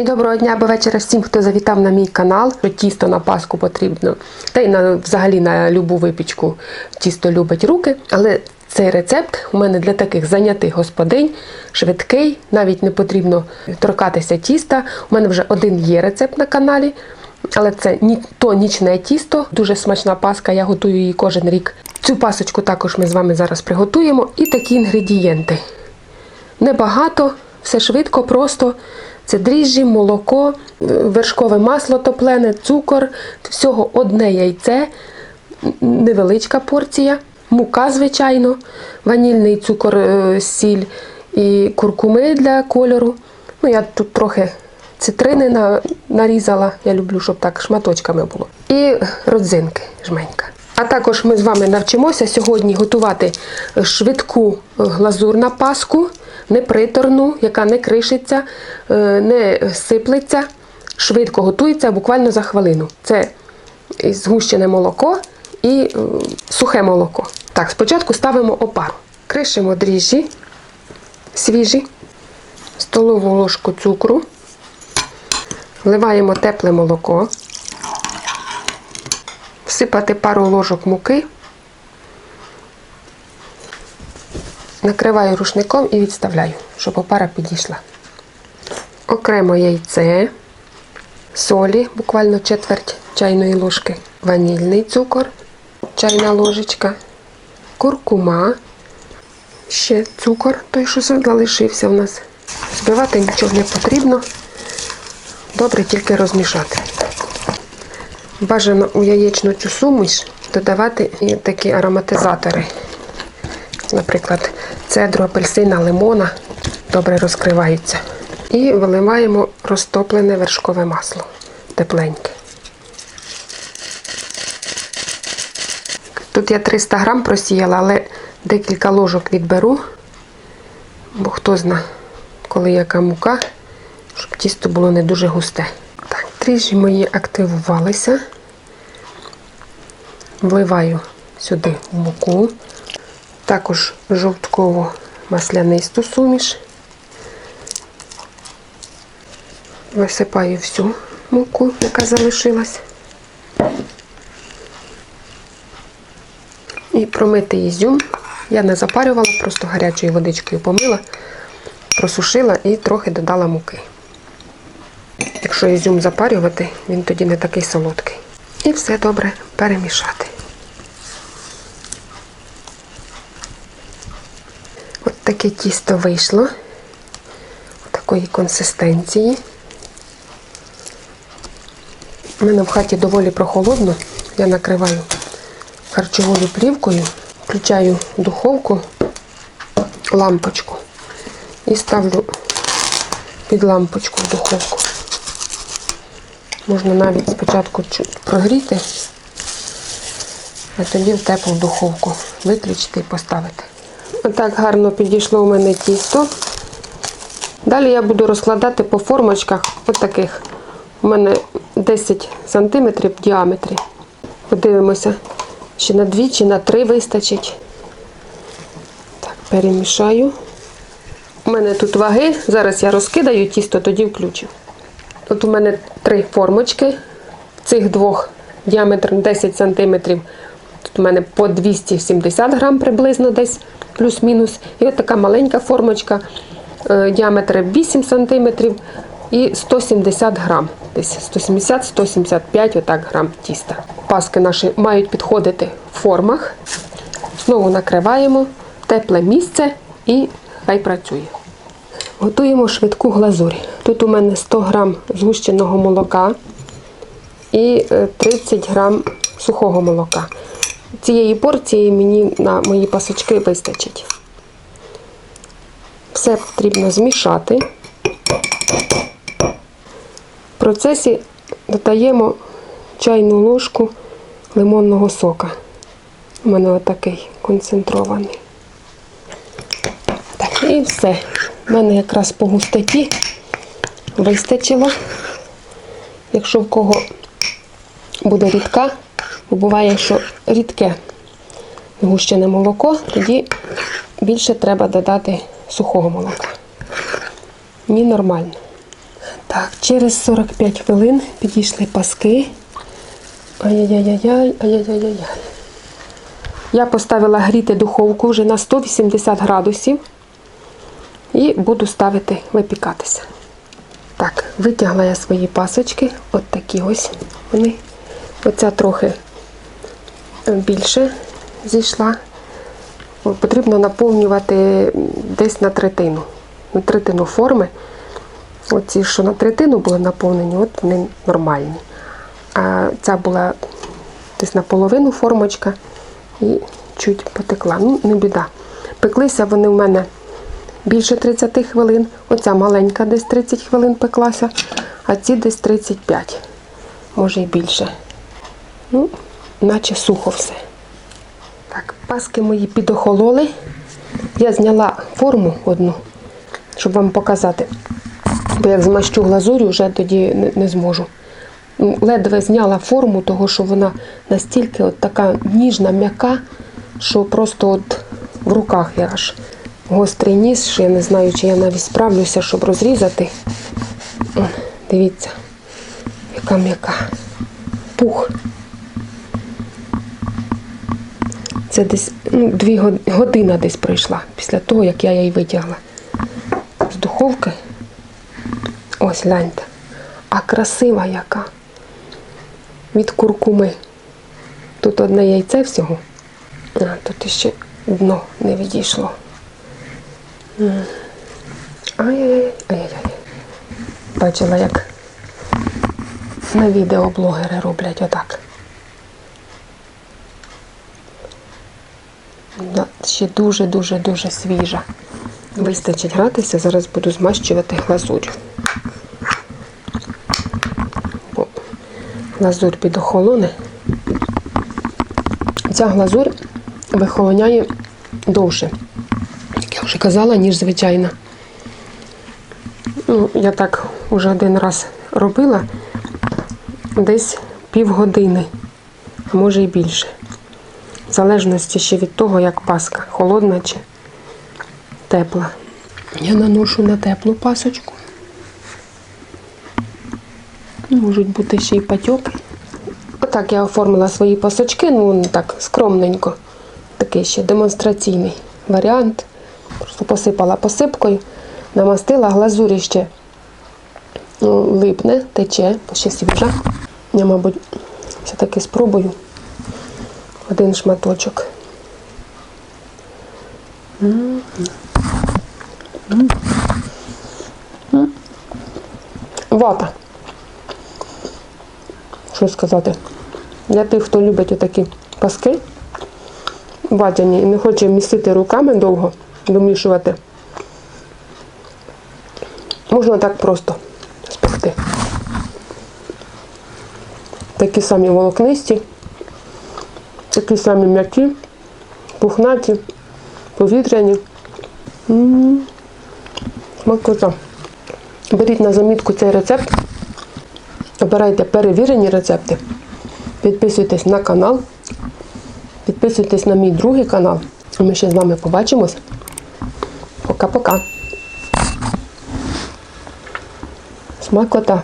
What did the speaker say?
І доброго дня або вечора всім, хто завітав на мій канал. Тісто на паску потрібно, та й на взагалі на любу випічку тісто любить руки. Але цей рецепт у мене для таких зайнятих господинь, швидкий, навіть не потрібно торкатися тіста. У мене вже один є рецепт на каналі. Але це то нічне тісто, дуже смачна паска, я готую її кожен рік. Цю пасочку також ми з вами зараз приготуємо. І такі інгредієнти. Небагато, все швидко, просто. Це дріжджі, молоко, вершкове масло топлене, цукор, всього одне яйце, невеличка порція, мука, звичайно, ванільний цукор, е, сіль і куркуми для кольору. Ну, я тут трохи цитрини нарізала. Я люблю, щоб так шматочками було. І родзинки жменька. А також ми з вами навчимося сьогодні готувати швидку глазур на паску, не приторну, яка не кришиться, е, не сиплеться, швидко готується буквально за хвилину. Це згущене молоко і е, сухе молоко. Так, спочатку ставимо опару. Кришимо дріжджі свіжі, столову ложку цукру, вливаємо тепле молоко, всипати пару ложок муки, накриваю рушником і відставляю, щоб опара підійшла. Окремо яйце, солі, буквально четверть чайної ложки, ванільний цукор, чайна ложечка, куркума, ще цукор, той, що залишився в нас. Збивати нічого не потрібно. Добре тільки розмішати. Бажано у яєчну цю суміш додавати такі ароматизатори. Наприклад, цедру, апельсина, лимона добре розкриваються. І виливаємо розтоплене вершкове масло тепленьке. Тут я 300 грам просіяла, але декілька ложок відберу, бо хто зна, коли яка мука, щоб тісто було не дуже густе. Так, дріжджі мої активувалися. Вливаю сюди муку, також жовтково маслянисту суміш. Висипаю всю муку, яка залишилась. І промитий ізюм. Я не запарювала, просто гарячою водичкою помила, просушила і трохи додала муки. Якщо ізюм запарювати, він тоді не такий солодкий. І все добре перемішати. От таке тісто вийшло. Такої консистенції. У мене в хаті доволі прохолодно. Я накриваю харчовою плівкою, включаю духовку, лампочку і ставлю під лампочку в духовку. Можна навіть спочатку прогріти, а тоді в теплу духовку виключити і поставити. Отак гарно підійшло у мене тісто. Далі я буду розкладати по формочках отаких. У мене 10 см в діаметрі. Подивимося, чи на 2, чи на 3 вистачить. Так, перемішаю. У мене тут ваги. Зараз я розкидаю тісто, тоді включу. Тут у мене три формочки. Цих двох діаметр 10 см. Тут у мене по 270 грам приблизно десь, плюс-мінус. І от така маленька формочка, е, діаметр 8 см і 170 грам. Десь 170-175 отак грам тіста. Паски наші мають підходити в формах. Знову накриваємо тепле місце і хай працює. Готуємо швидку глазурь. Тут у мене 100 грам згущеного молока і е, 30 грам сухого молока. Цієї порції мені на мої пасочки вистачить. Все потрібно змішати. В процесі додаємо чайну ложку лимонного сока. У мене отакий концентрований. Так, і все. У мене якраз по густоті вистачило. Якщо в кого буде рідка, бо буває, що рідке згущене молоко, тоді більше треба додати сухого молока. Ні, нормально. Так, через 45 хвилин підійшли паски. Ай-яй-яй-яй, ай-яй-яй-яй. Я поставила гріти духовку вже на 180 градусів і буду ставити випікатися. Так, витягла я свої пасочки, от такі ось вони. Оця трохи більше зійшла. Потрібно наповнювати десь на третину. На третину форми. Оці, що на третину були наповнені, от вони нормальні. А ця була десь наполовину формочка і чуть потекла. Ну, не біда. Пеклися вони в мене більше 30 хвилин. Оця маленька десь 30 хвилин пеклася, а ці десь 35, може і більше. Ну, наче сухо все. Так, паски мої підохололи. Я зняла форму одну, щоб вам показати. Бо як змащу глазурю, вже тоді не, не зможу. Ледве зняла форму, того що вона настільки от така ніжна, м'яка, що просто от в руках я аж гострий ніс, що я не знаю, чи я навіть справлюся, щоб розрізати. Дивіться, яка м'яка. Пух. Це десь ну, дві год- година десь пройшла після того, як я її витягла з духовки. Ось гляньте. А красива яка. Від куркуми. Тут одне яйце всього. А тут ще дно не відійшло. Ай-яй-яй, ай-яй-яй. Бачила, як на відео блогери роблять отак. Ще дуже-дуже-дуже свіжа. Вистачить гратися, зараз буду змащувати глазурю. Бо глазурь підохолоне. Ця глазурь вихолоняє довше, як я вже казала, ніж звичайна. Ну, я так вже один раз робила десь півгодини, а може і більше. В залежності ще від того, як паска, холодна чи тепла. Я наношу на теплу пасочку. Можуть бути ще й патьоки. Отак я оформила свої пасочки, ну так скромненько. Такий ще демонстраційний варіант. Просто посипала посипкою, намастила глазурі ще ну, липне, тече, бо ще свіжа. Я, мабуть, все-таки спробую один шматочок. Вата. Що сказати? Для тих, хто любить отакі паски ватяні і не хоче містити руками довго, домішувати. Можна так просто спекти. Такі самі волокнисті, такі самі м'які, пухнаті, повітряні. М, Смакота. Беріть на замітку цей рецепт. Обирайте перевірені рецепти. Підписуйтесь на канал. Підписуйтесь на мій другий канал. І ми ще з вами побачимось. Пока-пока. Смакота.